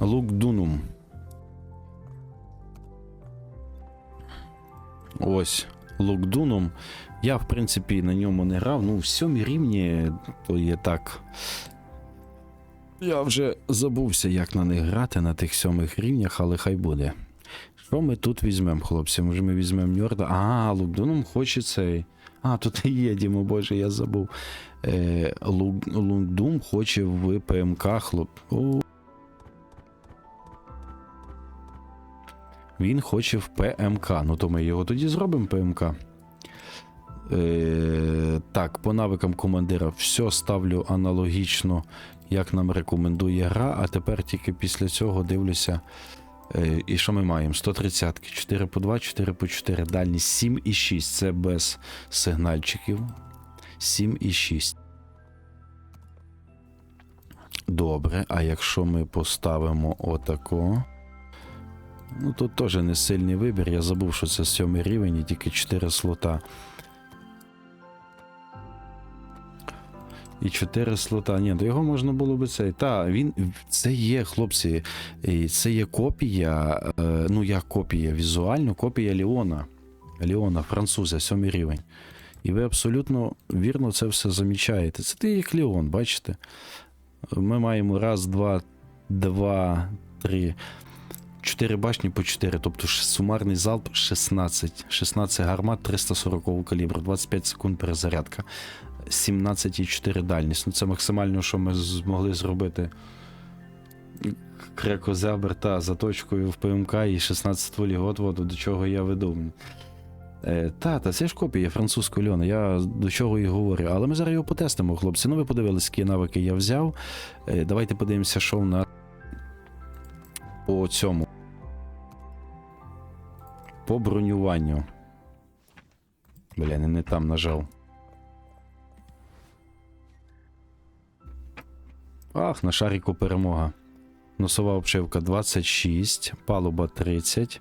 Лукдунум. Ось. Лукдунум. Я, в принципі, на ньому не грав. Ну, в сьомій рівні то є так. Я вже забувся, як на них грати на тих сьомих рівнях, але хай буде. Що ми тут візьмемо, хлопці? Може ми візьмемо Ньорда? А, Лукдунум хоче цей. А, тут і є, Дімо, боже, я забув. Е, Лукдум хоче в ПМК, хлоп. О. Він хоче в ПМК. Ну то ми його тоді зробимо ПМК. Е, так, по навикам командира все ставлю аналогічно, як нам рекомендує гра, а тепер тільки після цього дивлюся. Е, і що ми маємо? 130 4 по 2, 4 по 4. Дальність 7 і 6. Це без сигнальчиків. 7 і 6. Добре, а якщо ми поставимо отако. Ну, тут теж не сильний вибір. Я забув, що це сьомий рівень і тільки 4 слота. І 4 слота. Ні, до його можна було би цей. Та, він це є, хлопці, це є копія, е, ну як копія, візуально копія Ліона. Ліона, француза, сьомий рівень. І ви абсолютно вірно це все замічаєте. Це ти як Ліон, бачите? Ми маємо раз, два, два, три. Чотири башні по 4, тобто сумарний залп 16. 16 гармат 340 калібру, 25 секунд перезарядка. 17,4 дальність. Ну, це максимально, що ми змогли зробити. Крекозябр та заточкою в ПМК і 16 стволів. От от до чого я веду. Е, та, та це ж копія французького льона. Я до чого і говорю. Але ми зараз його потестимо, хлопці. Ну, ви подивились, які навики я взяв. Е, давайте подивимося, що в нас по цьому. По бронюванню. Бля, не, не там нажав. Ах, на шарику перемога. Носова обшивка 26, палуба 30.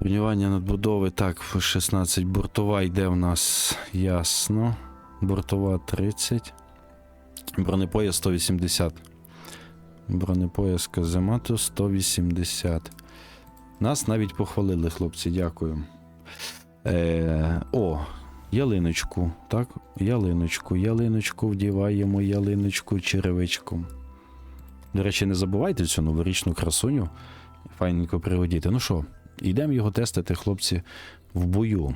Бронювання надбудови, так, 16. Бортова йде в нас ясно. Бортова 30. Бронепояс 180. Бронепояс Каземату 180. Нас навіть похвалили, хлопці, дякую. Е, о, ялиночку. Так, ялиночку, ялиночку вдіваємо, ялиночку черевичком. До речі, не забувайте цю новорічну красуню. Файненько приводіти. Ну що, йдемо його тестити, хлопці, в бою.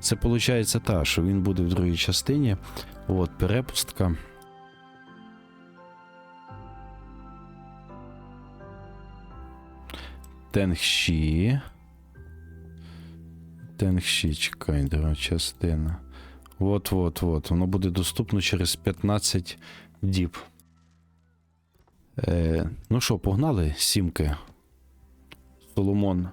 Це виходить та, що він буде в другій частині. От, перепустка. Тенгші. Тенгші, чекай, друга частина. От, от, от. Воно буде доступно через 15 діб. Е, ну що, погнали? Сімки. Соломон.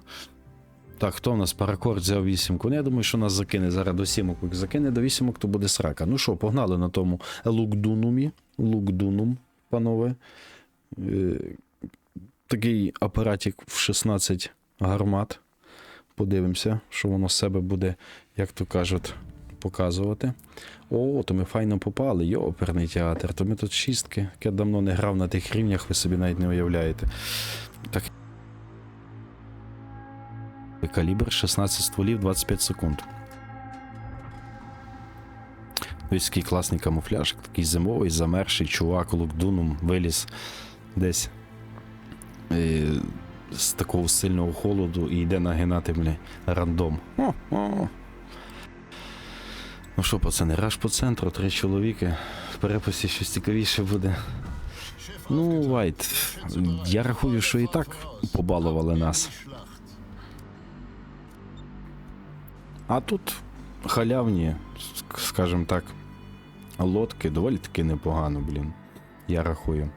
Так, хто в нас паракорд взяв вісімку? Ну, я думаю, що нас закине зараз до сімок. Як закине до вісімок, то буде срака. Ну що, погнали на тому лукдунумі. Лукдунум, панове. Е, такий апаратик в 16 гармат. Подивимося, що воно з себе буде, як то кажуть, показувати. О, то ми файно попали. Йо, оперний театр. То ми тут шістки. Я давно не грав на тих рівнях, ви собі навіть не уявляєте. Так. Калібр 16 стволів 25 секунд. Ось який класний камуфляж, такий зимовий, замерший чувак, лукдуном виліз десь з такого сильного холоду і йде нагинати бля, рандом. О, о. Ну що, пацани, раш по центру, три чоловіки. В переписі щось цікавіше буде. Ну, Вайт, я рахую, що і так побалували нас. А тут халявні, скажімо так, лодки доволі таки непогано, блін. Я рахую.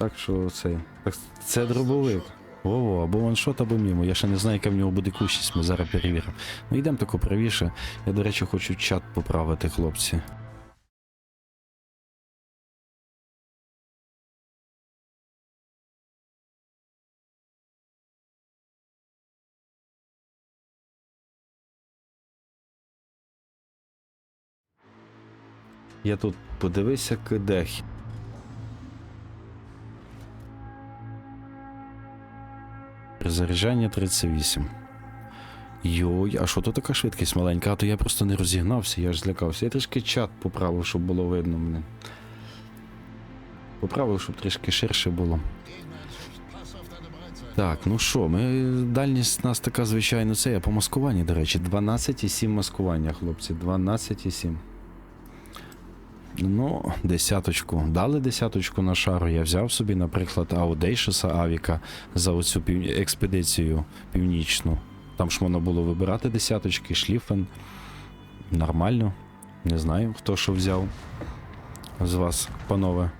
Так що це. Так, це дробовик. Во-во, або ваншот, або мімо. Я ще не знаю, яка в нього буде кущість, ми зараз перевіримо. Ну йдемо тако правіше. Я, до речі, хочу чат поправити, хлопці. Я тут подивися, кидех. Заряджання 38. Йой, а що то така швидкість маленька? А то я просто не розігнався, я ж злякався. Я трішки чат поправив, щоб було видно мене. Поправив, щоб трішки ширше було. Так, ну що, ми дальність нас така, звичайно, це я по маскуванні, до речі, 12,7 маскування, хлопці. 12,7. Ну, десяточку. Дали десяточку на шару. Я взяв собі, наприклад, Audacious Авіка за оцю експедицію північну. Там ж можна було вибирати десяточки, шліфен. Нормально. Не знаю, хто що взяв з вас, панове.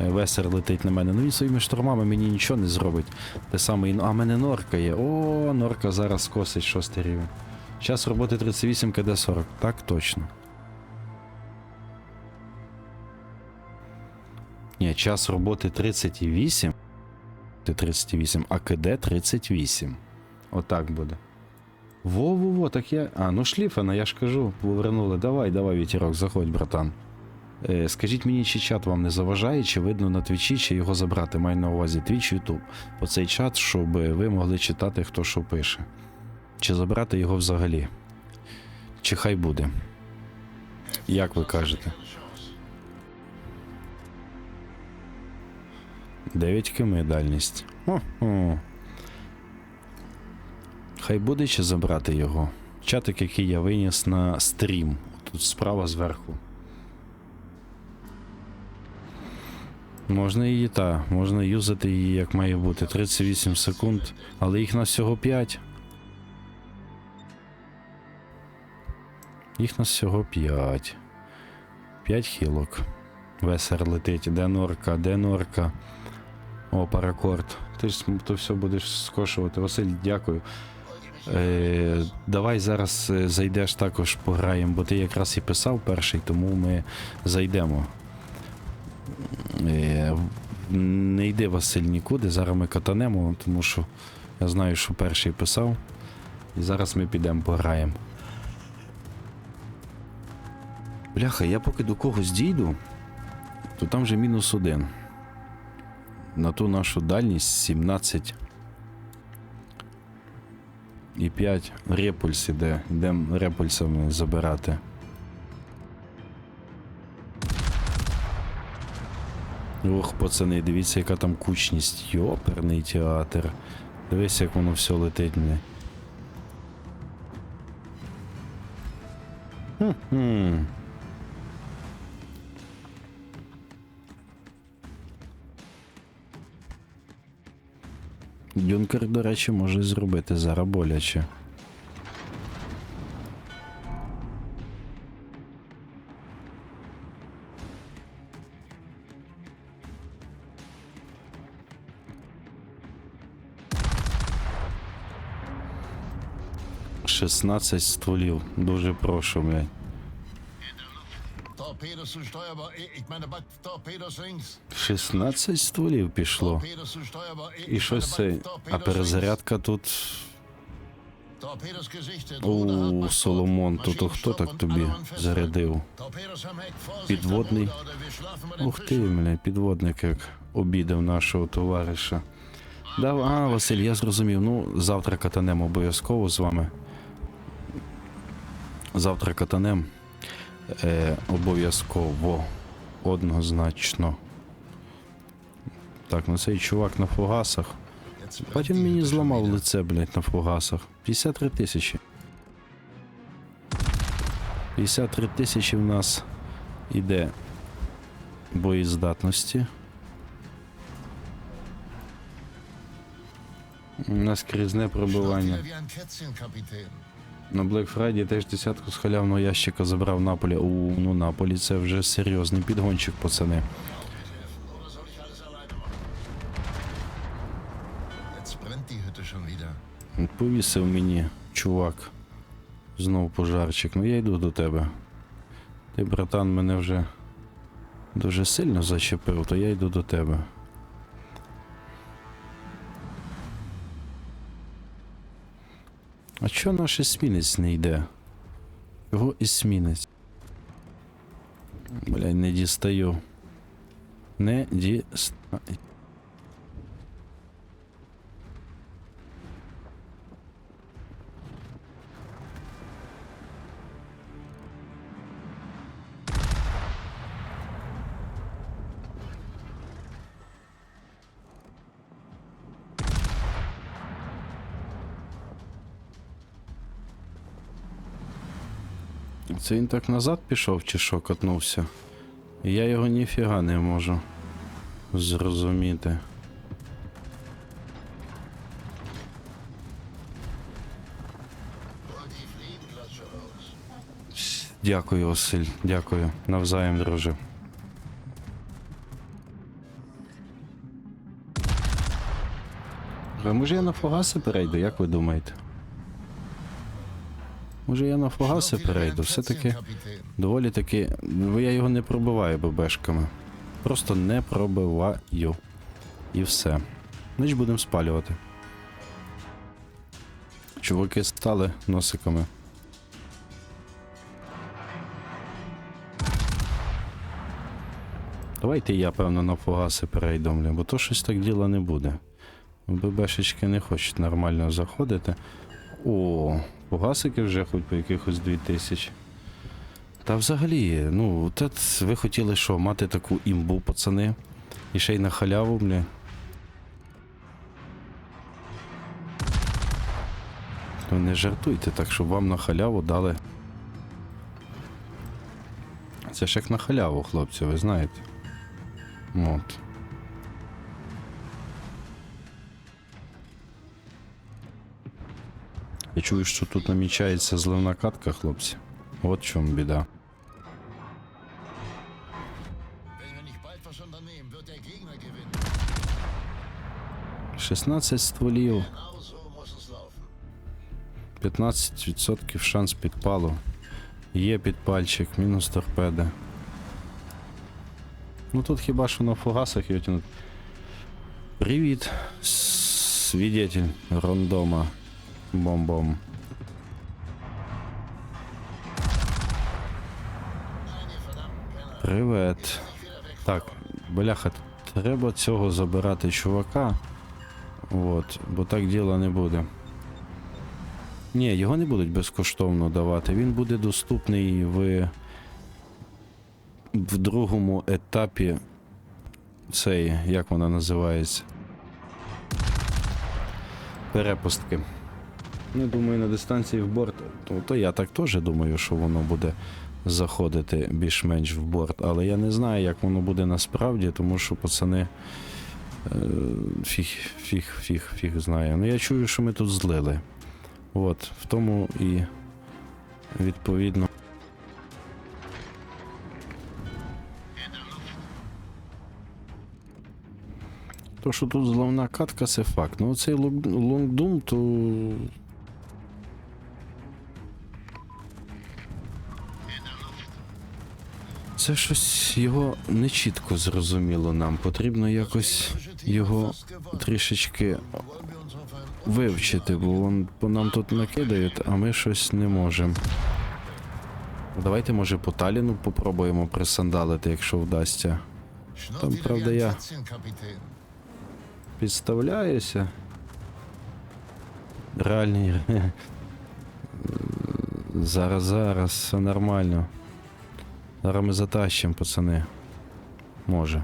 Е, Весер летить на мене. Ну він своїми штурмами мені нічого не зробить. Те саме і. А мене норка є. О, норка зараз косить шостий рівень. Час роботи 38 КД 40. Так точно. Час роботи 38. 38, а КД 38. Отак буде. Во-во-во, так я. А, ну шліфана, я ж кажу, повернули. Давай, давай, вітерок, заходь, братан. Е, скажіть мені, чи чат вам не заважає, чи видно на твічі, чи його забрати. Маю на увазі Твіч, Ютуб. Оцей чат, щоб ви могли читати, хто що пише. Чи забрати його взагалі? Чи хай буде? Як ви кажете? 9 км дальність. О-о. Хай буде чи забрати його. Чатик, який я виніс на стрім. Тут справа зверху. Можна її, та, можна юзати її як має бути. 38 секунд, але їх на всього 5. Їх на всього 5. 5 хілок. Весер летить, де норка, де норка. О, паракорд. Ти ж то все будеш скошувати. Василь, дякую. Е, давай зараз е, зайдеш також пограємо, бо ти якраз і писав перший, тому ми зайдемо. Е, не йди Василь нікуди, зараз ми катанемо, тому що я знаю, що перший писав. І зараз ми підемо пограємо. Бляха, я поки до когось дійду, то там вже мінус один. На ту нашу дальність 17 і 5 репульс іде. Йдемо репульсами забирати. Ох, пацани, дивіться, яка там кучність. Йоперний театр. Дивись, як воно все летить мені. Хм-хм. Дюнкер, до речі, може зробити зараз боляче. Шістнадцять стволів. Дуже прошу, блядь. Torpedos zu steuerbar, E- ich meine, Bad, Torpedos links. 16 стволів пішло. E- І щось це. А перезарядка тут. Torpedos gesichtet. У Соломон, то то хто так тобі зарядив? Torpedos am Heck, Vorsicht, Підводний. wir schlafen bei Ух ти, мене, підводник як обідав нашого товариша. Да, а, Василь, я зрозумів. Ну, завтра катанем обов'язково з вами. Завтра катанем. Е, обов'язково. Однозначно. Так, ну цей чувак на фугасах. Потім мені зламав лице, блядь, на фугасах. 53 тисячі. 53 тисячі в нас іде боєздатності. У нас крізне пробивання. На Black Friday теж десятку з халявного ящика забрав Наполі. У, ну Наполі це вже серйозний підгончик, пацани. Повісив мені, чувак. Знов пожарчик. Ну я йду до тебе. Ти, братан, мене вже дуже сильно зачепив, то я йду до тебе. А чого наш есмінець не йде? Його есмінець. Блядь, не дістаю. Не дістаю. Це він так назад пішов чи що катнувся? Я його ніфіга не можу зрозуміти. Дякую, Василь, дякую. Навзаєм, друже. А може я на фугаси перейду, як ви думаєте? Може я на фугаси перейду? Все-таки доволі таки. бо Я його не пробиваю ББшками. Просто не пробиваю. І все. Значить будемо спалювати. Чуваки стали носиками. Давайте я, певно, на фугаси перейду, бля, бо то щось так діла не буде. ББшечки не хочуть нормально заходити. О, фугасики вже хоч по якихось 2000. Та взагалі, ну, це ви хотіли що, мати таку імбу, пацани? І ще й на халяву, бля. Ви не жартуйте так, щоб вам на халяву дали. Це ж як на халяву, хлопці, ви знаєте. От. Я чую, що тут намічається зливна катка, хлопці. От в чому біда. 16 стволів, Genau so muss es laufen. 15% шанс підпалу. Є підпальчик, мінус торпеди. Ну тут хіба що на фугасах його тянуть. Привіт, свідетель рандома. Бом-бом. Привет. Так, бляха, треба цього забирати чувака. От, бо так діла не буде. Ні, його не будуть безкоштовно давати. Він буде доступний в, в другому етапі цей, як вона називається. Перепустки. Ну, думаю, на дистанції в борт. То, то я так теж думаю, що воно буде заходити більш-менш в борт. Але я не знаю, як воно буде насправді, тому що пацани. е, Фіг, фіг, фіг, фіг знає. Ну я чую, що ми тут злили. От, в тому і відповідно. То, що тут зловна катка, це факт. Ну оцей лонг- лонгдум, то. Це щось його не чітко зрозуміло нам. Потрібно якось його трішечки вивчити, бо, вон, бо нам тут накидають, а ми щось не можемо. Давайте, може, по Таліну попробуємо присандалити, якщо вдасться. Там, правда, я- Підставляюся. Реальний. Зараз, зараз, все нормально. Зараз ми затащимо, пацани. Може.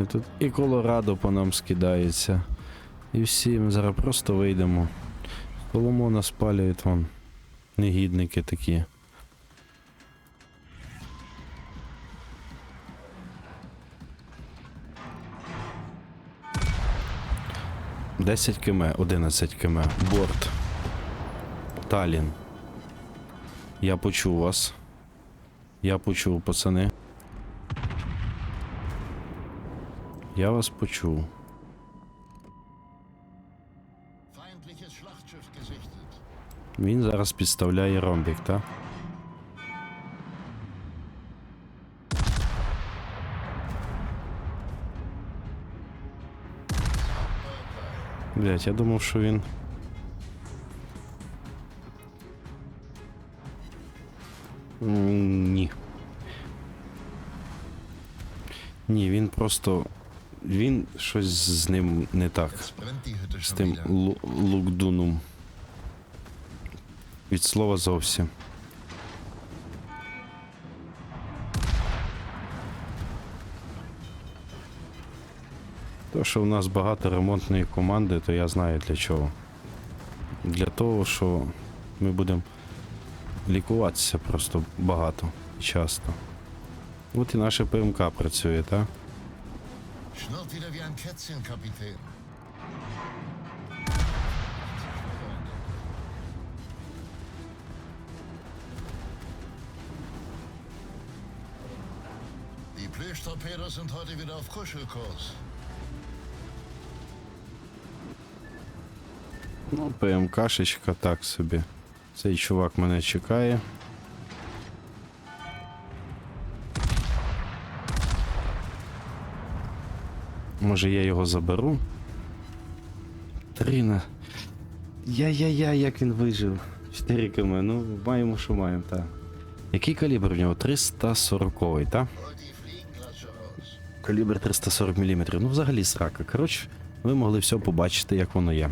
І тут і Колорадо по нам скидається. І всі ми зараз просто вийдемо. Соломона спалюють вон. Негідники такі. Десять км, 11 км. Борт. Талін. Я почув вас. Я почув, пацани. Я вас почув. Він зараз підставляє ромбік, так? Блять, я думав, що він. Ні. Ні, він просто. Він щось з ним не так. З тим лу- лукдуном. Від слова зовсім. Що в нас багато ремонтної команди, то я знаю для чого. Для того, що ми будемо лікуватися просто багато і часто. От і наша ПМК працює, так? Die Plüschtorpedos sind heute wieder auf Kuschelkurs. Ну, ПМКшечка так собі. Цей чувак мене чекає. Може я його заберу? Трина. Я-я-я, як він вижив. 4 км, ну маємо, що маємо, так. Який калібр в нього? 340, так? Калібр 340 мм. Ну, взагалі срака. Коротше, ви могли все побачити, як воно є.